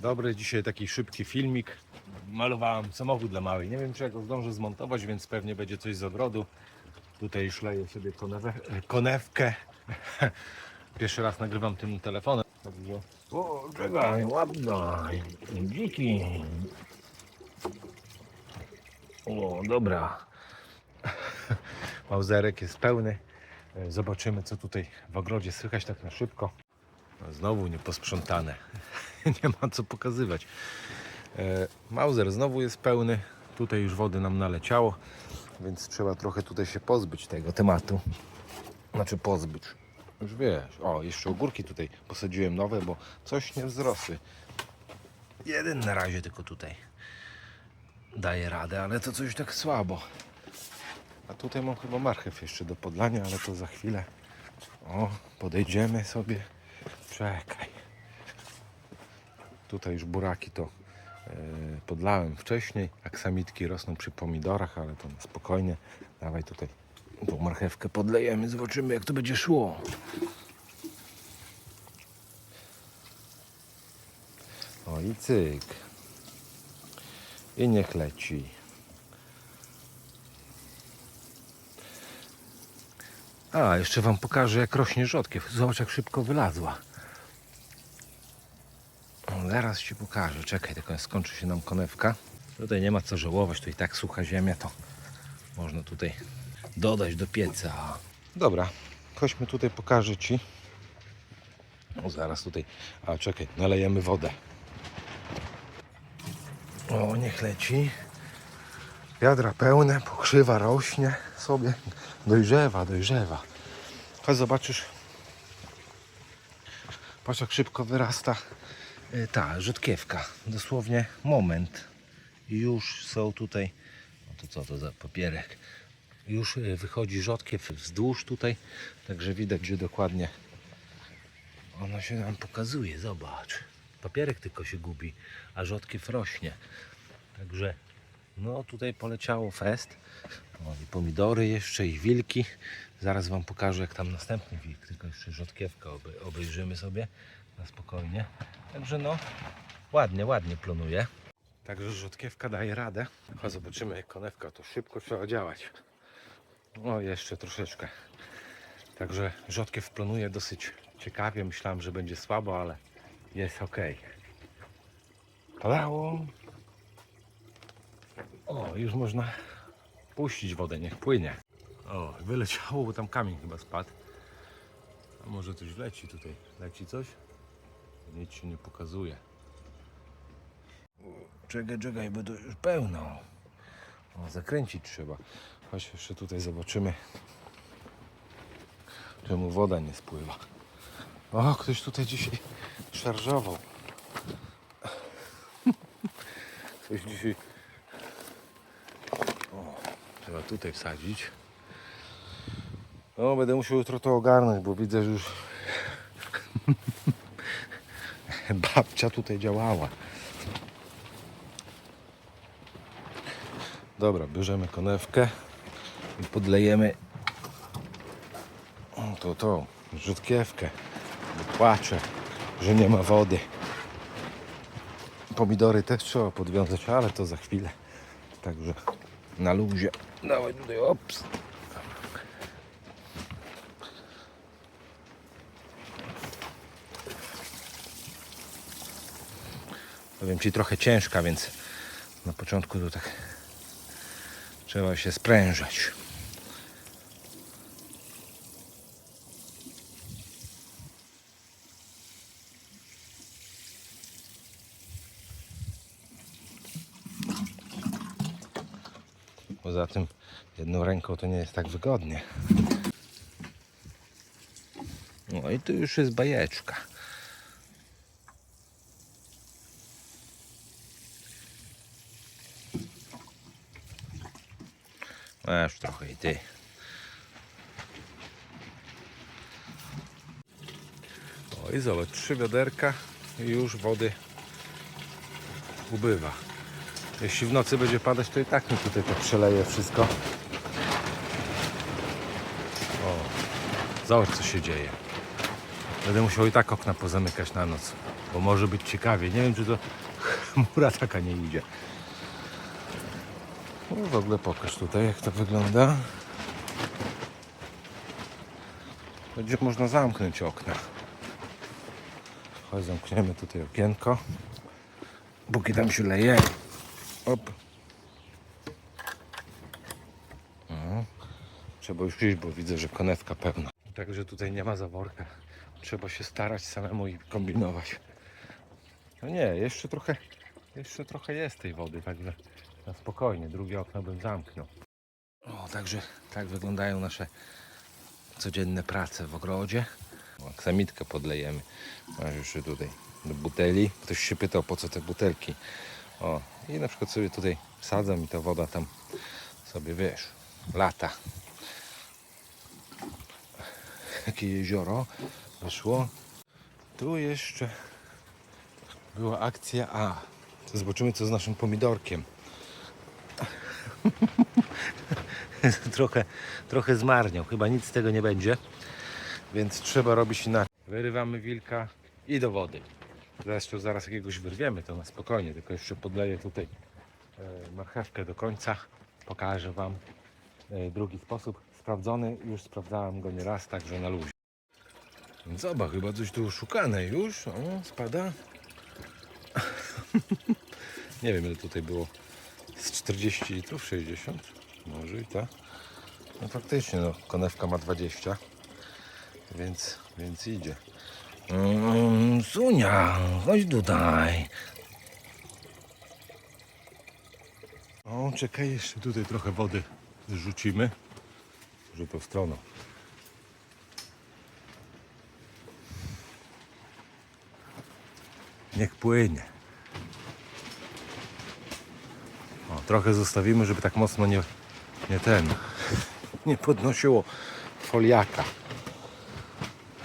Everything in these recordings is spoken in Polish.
Dobry, dzisiaj taki szybki filmik. Malowałem samochód dla małej. Nie wiem, czy ja go zdążę zmontować, więc pewnie będzie coś z ogrodu. Tutaj szleję sobie konewkę. Pierwszy raz nagrywam tym telefonem. O, czekaj, ładna. Dziki. O, dobra. Mauzerek jest pełny. Zobaczymy, co tutaj w ogrodzie słychać tak na szybko. No, Znowu nieposprzątane. Nie ma co pokazywać. E, Mauser znowu jest pełny. Tutaj już wody nam naleciało, więc trzeba trochę tutaj się pozbyć tego tematu. Znaczy pozbyć. Już wiesz. O, jeszcze ogórki tutaj posadziłem nowe, bo coś nie wzrosły. Jeden na razie tylko tutaj daje radę, ale to coś tak słabo. A tutaj mam chyba marchew jeszcze do podlania, ale to za chwilę. O, podejdziemy sobie. Czekaj. Tutaj już buraki to e, podlałem wcześniej. Aksamitki rosną przy pomidorach, ale to spokojnie. Dawaj tutaj tą marchewkę podlejemy, zobaczymy jak to będzie szło. O i cyk. I niech leci. A, jeszcze Wam pokażę jak rośnie rzodkiew. Zobacz jak szybko wylazła. Zaraz Ci pokażę. Czekaj, tylko skończy się nam konewka. Tutaj nie ma co żałować, tu i tak sucha ziemia, to można tutaj dodać do pieca. Dobra, chodźmy tutaj, pokażę Ci. O, zaraz tutaj. A, czekaj, nalejemy wodę. O, niech leci. Wiadra pełne, pokrzywa rośnie sobie. Dojrzewa, dojrzewa. Chodź zobaczysz. Patrz jak szybko wyrasta ta rzodkiewka. Dosłownie moment. Już są tutaj. No to co to za papierek? Już y, wychodzi rzodkiew wzdłuż tutaj. Także widać, że dokładnie ono się nam pokazuje. Zobacz. Papierek tylko się gubi, a rzodkiew rośnie. Także no tutaj poleciało fest. O, i pomidory jeszcze i wilki. Zaraz Wam pokażę jak tam następny wilk, tylko jeszcze rzodkiewkę obe, obejrzymy sobie na spokojnie. Także no ładnie, ładnie plonuje. Także rzodkiewka daje radę. Chodź zobaczymy jak konewka, to szybko trzeba działać. O jeszcze troszeczkę. Także rzodkiew plonuje dosyć ciekawie. Myślałem, że będzie słabo, ale jest ok. Palało. O, już można puścić wodę, niech płynie. O, wyleciało, bo tam kamień chyba spadł. A może coś leci tutaj? Leci coś? Nic się nie pokazuje. O, Czekaj, czekaj, bo to już pełno. O, zakręcić trzeba. Chodź jeszcze tutaj zobaczymy, czemu woda nie spływa. O, ktoś tutaj dzisiaj szarżował. Ktoś dzisiaj Trzeba tutaj wsadzić. No, będę musiał jutro to ogarnąć, bo widzę, że już babcia tutaj działała. Dobra, bierzemy konewkę i podlejemy to, to, rzutkiewkę, bo płaczę, że nie ma wody. Pomidory też trzeba podwiązać, ale to za chwilę. Także na luzie. Dawaj tutaj, ops. Powiem Ci trochę ciężka, więc na początku to tak trzeba się sprężać. Poza tym jedną ręką to nie jest tak wygodnie. No i tu już jest bajeczka. Aż trochę i ty. O i zobacz, trzy wiaderka i już wody ubywa. Jeśli w nocy będzie padać, to i tak mi tutaj to przeleje wszystko. O, zobacz co się dzieje. Będę musiał i tak okna pozamykać na noc. bo może być ciekawie. Nie wiem, czy to chmura taka nie idzie. No w ogóle pokaż tutaj, jak to wygląda. Będzie można zamknąć okna. Chodź, zamkniemy tutaj okienko. Póki tam się leje. Op. No. Trzeba już iść, bo widzę, że konewka pełna. Także tutaj nie ma zaworka. Trzeba się starać samemu i kombinować. No nie, jeszcze trochę, jeszcze trochę jest tej wody, także na spokojnie. Drugie okno bym zamknął. O, także tak wyglądają nasze codzienne prace w ogrodzie. Aksamitkę podlejemy. Masz jeszcze tutaj do buteli. Ktoś się pytał, po co te butelki. O, i na przykład sobie tutaj wsadzam i ta woda tam sobie, wiesz, lata. Jakie jezioro wyszło. Tu jeszcze była akcja A. Zobaczymy, co z naszym pomidorkiem. trochę, trochę zmarniał. Chyba nic z tego nie będzie. Więc trzeba robić inaczej. Wyrywamy wilka i do wody. Zresztą zaraz jakiegoś wyrwiemy, to na spokojnie. Tylko jeszcze podleję tutaj e, marchewkę do końca. Pokażę Wam e, drugi sposób. Sprawdzony, już sprawdzałem go nieraz, także na luzie. Zobacz, chyba coś tu szukane już. O, spada. Nie wiem ile tutaj było. Z 40 litrów, 60? Może i tak. No faktycznie, no, konewka ma 20. Więc, więc idzie. Mm, Sunia, chodź tutaj. O, czekaj, jeszcze tutaj trochę wody zrzucimy. Że tą stroną. Niech płynie. O, trochę zostawimy, żeby tak mocno nie, nie ten, nie podnosiło foliaka.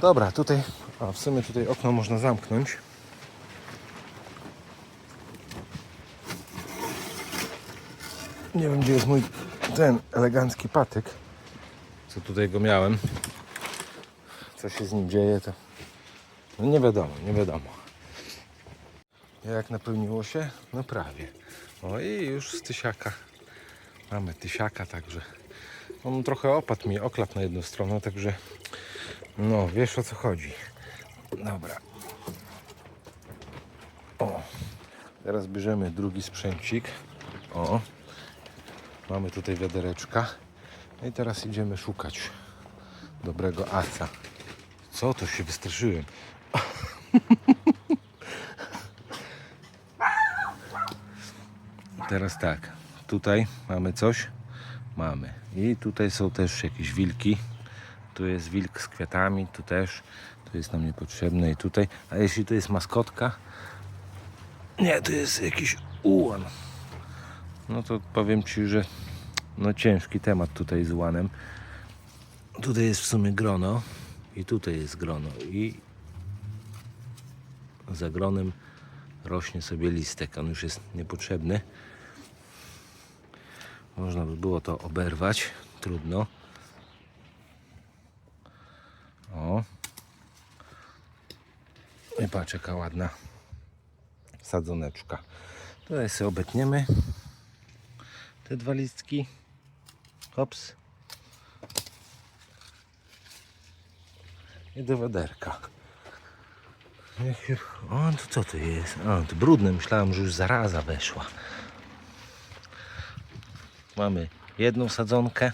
Dobra, tutaj, a w sumie tutaj okno można zamknąć. Nie wiem, gdzie jest mój ten elegancki patyk. Co tutaj go miałem. Co się z nim dzieje, to no nie wiadomo, nie wiadomo. Jak napełniło się? No prawie. O i już z tysiaka. Mamy tysiaka, także on trochę opadł mi, oklap na jedną stronę, także no wiesz o co chodzi. Dobra. O, teraz bierzemy drugi sprzęcik. O, mamy tutaj wiadereczka. No I teraz idziemy szukać dobrego asa. Co to się wystraszyłem? Teraz tak, tutaj mamy coś, mamy. I tutaj są też jakieś wilki. Tu jest wilk z kwiatami, tu też. Tu jest nam niepotrzebne i tutaj. A jeśli to jest maskotka, nie, to jest jakiś ułan. No to powiem Ci, że no ciężki temat tutaj z ułanem. Tutaj jest w sumie grono i tutaj jest grono i za gronem rośnie sobie listek. On już jest niepotrzebny. Można by było to oberwać. Trudno. O. I patrz jaka ładna sadzoneczka. Tutaj sobie obetniemy te dwa listki. Hops. I do już- O, to co to jest? O, to brudne. Myślałem, że już zaraza weszła. Mamy jedną sadzonkę.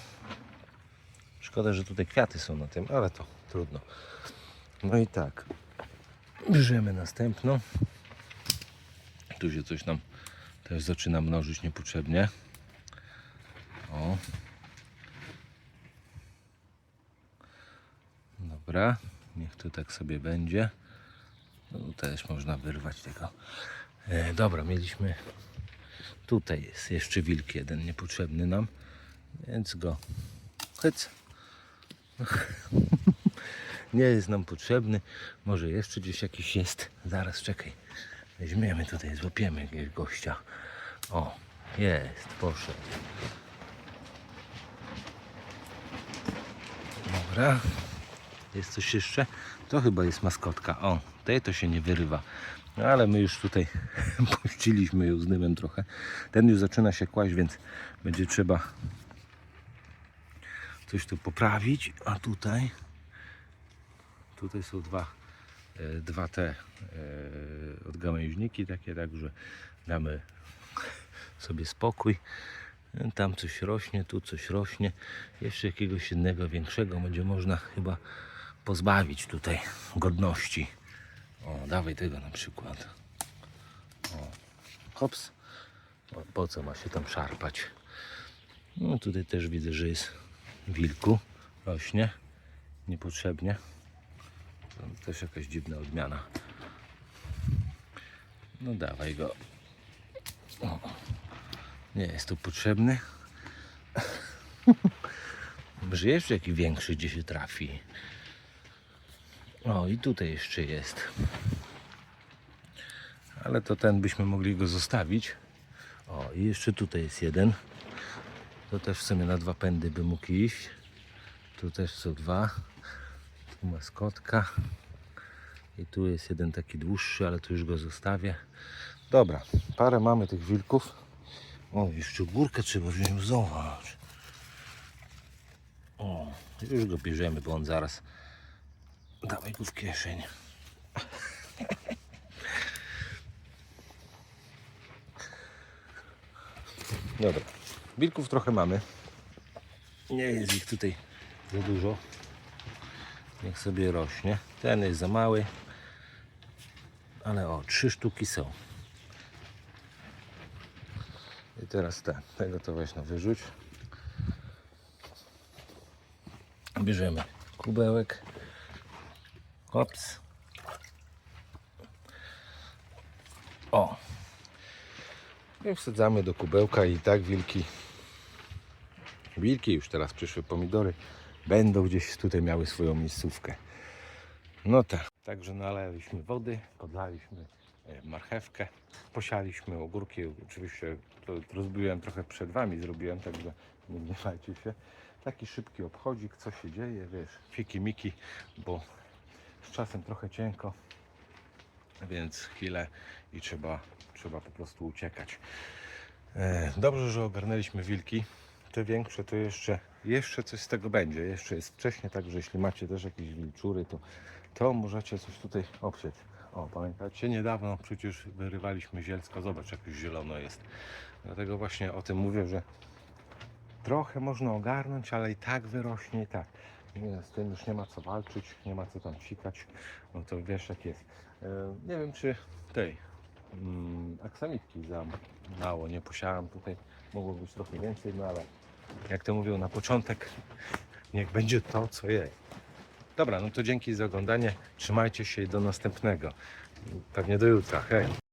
Szkoda, że tutaj kwiaty są na tym, ale to trudno. No i tak. Bierzemy następną. Tu się coś nam też zaczyna mnożyć niepotrzebnie. O. Dobra, niech to tak sobie będzie. No, też można wyrwać tego. E, dobra, mieliśmy. Tutaj jest jeszcze wilk jeden niepotrzebny nam, więc go hyc. Nie jest nam potrzebny. Może jeszcze gdzieś jakiś jest. Zaraz czekaj. Weźmiemy tutaj, złapiemy jakiegoś gościa. O, jest, poszedł. Dobra. Jest coś jeszcze? To chyba jest maskotka. O, Tej to się nie wyrywa. No, ale my już tutaj puściliśmy ją z dymem trochę. Ten już zaczyna się kłaść, więc będzie trzeba coś tu poprawić. A tutaj tutaj są dwa, e, dwa te e, odgałęźniki takie, także damy sobie spokój. Tam coś rośnie, tu coś rośnie. Jeszcze jakiegoś innego, większego będzie można chyba pozbawić tutaj godności. O, dawaj tego na przykład. O, hops. Po co ma się tam szarpać? No tutaj też widzę, że jest wilku. Rośnie. Niepotrzebnie. To też jakaś dziwna odmiana. No dawaj go. O. Nie jest tu potrzebny. Jeszcze jakiś większy gdzie się trafi. O i tutaj jeszcze jest. Ale to ten byśmy mogli go zostawić. O i jeszcze tutaj jest jeden. To też w sumie na dwa pędy by mógł iść. Tu też są dwa. Tu maskotka. I tu jest jeden taki dłuższy, ale tu już go zostawię. Dobra, parę mamy tych wilków. O, jeszcze górkę trzeba wziąć, zobacz. O, już go bierzemy, bo on zaraz... Dawaj go w kieszeń. Dobra, wilków trochę mamy. Nie jest ich tutaj za dużo. Niech sobie rośnie. Ten jest za mały. Ale o, trzy sztuki są. I teraz ten. Tego to weź na wyrzuć. Bierzemy kubełek. Hops. O. I wsadzamy do kubełka i tak wilki. Wilki, już teraz przyszły pomidory, będą gdzieś tutaj miały swoją miejscówkę. No tak. Także nalaliśmy wody, podlaliśmy e, marchewkę, posialiśmy ogórki. Oczywiście to rozbiłem trochę przed Wami, zrobiłem, także nie gniewajcie się. Taki szybki obchodzik, co się dzieje, wiesz, fiki miki, bo czasem trochę cienko, więc chwilę i trzeba, trzeba po prostu uciekać. E, Dobrze, że ogarnęliśmy wilki. Te większe to jeszcze, jeszcze coś z tego będzie. Jeszcze jest wcześnie, także jeśli macie też jakieś wilczury, to, to możecie coś tutaj obsieć. O, pamiętacie? Niedawno przecież wyrywaliśmy zielsko. Zobacz, jak już zielono jest. Dlatego właśnie o tym mówię, że trochę można ogarnąć, ale i tak wyrośnie i tak. Nie, z tym już nie ma co walczyć, nie ma co tam sikać. No to wiesz jak jest. E, nie wiem czy tej mm, aksamitki za mało nie posiadam tutaj. Mogło być trochę więcej, no ale jak to mówią na początek, niech będzie to co jest. Dobra, no to dzięki za oglądanie. Trzymajcie się i do następnego. Pewnie do jutra. Hej.